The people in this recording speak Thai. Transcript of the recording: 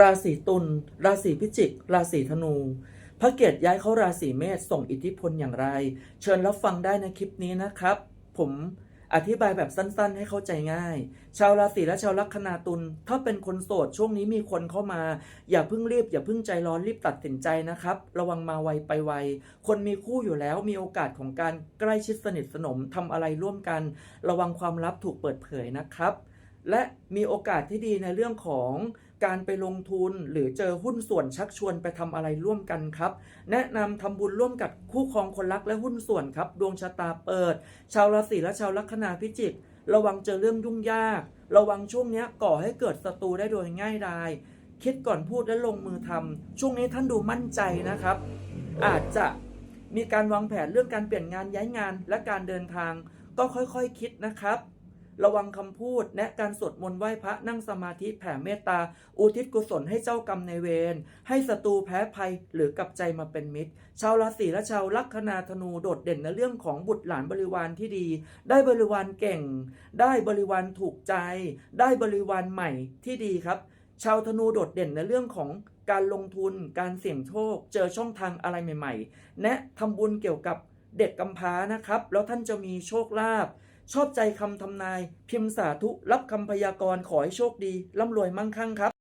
ราศีตุลราศีพิจิก ราศีธนู พระเกตย้ายเข้าราศีเมษส่งอิทธิพลอย่างไร เชิญรับฟังได้ในคลิปนี้นะครับ ผมอธิบายแบบสั้นๆ ให้เข้าใจง่าย ชาวราศีและชาวลัคนาตุลถ้าเป็นคนโสดช่วงนี้มีคนเข้ามา อย่าเพิ่งรีบ อย่าเพิ่งใจร้อนรีบตัดสินใจนะครับ ระวังมาไวไปไว คนมีคู่อยู่แล้วมีโอกาสของการใกล้ชิดสนิทสนมทำอะไรร่วมกัน ระวังความลับถูกเปิดเผยนะครับ และมีโอกาสที่ดีในเรื่องของ การไปลงทุนหรือเจอหุ้นส่วนชักชวนไปทำอะไรร่วมกันครับ แนะนำทำบุญร่วมกับคู่ครองคนรักและหุ้นส่วนครับ ดวงชะตาเปิด ชาวราศีและชาวลัคนาพิจิก ระวังเจอเรื่องยุ่งยาก ระวังช่วงนี้ก่อให้เกิดศัตรูได้โดยง่ายดายคิดก่อนพูดและลงมือทำช่วงนี้ท่านดูมั่นใจนะครับ อาจจะมีการวางแผนเรื่องการเปลี่ยนงานย้ายงานและการเดินทาง ก็ค่อยๆคคิดนะครับ ระวังคำพูด และการสวดมนต์ไหว้พระนั่งสมาธิแผ่เมตตา อุทิศกุศลให้เจ้ากรรมในเวร ให้ศัตรูแพ้ภัยหรือกลับใจมาเป็นมิตร ชาวราศีและชาวลัคนาธนูโดดเด่นในเรื่องของบุตรหลานบริวารที่ดี ได้บริวารเก่ง ได้บริวารถูกใจ ได้บริวารใหม่ที่ดีครับ ชาวธนูโดดเด่นในเรื่องของการลงทุน การเสี่ยงโชค เจอช่องทางอะไรใหม่ ๆแนะทำบุญเกี่ยวกับเด็กกำพร้านะครับ แล้วท่านจะมีโชคลาภ ชอบใจคำทำนาย พิมพ์สาธุ รับคำพยากรณ์ขอให้โชคดี ร่ำรวยมั่งคั่งครับ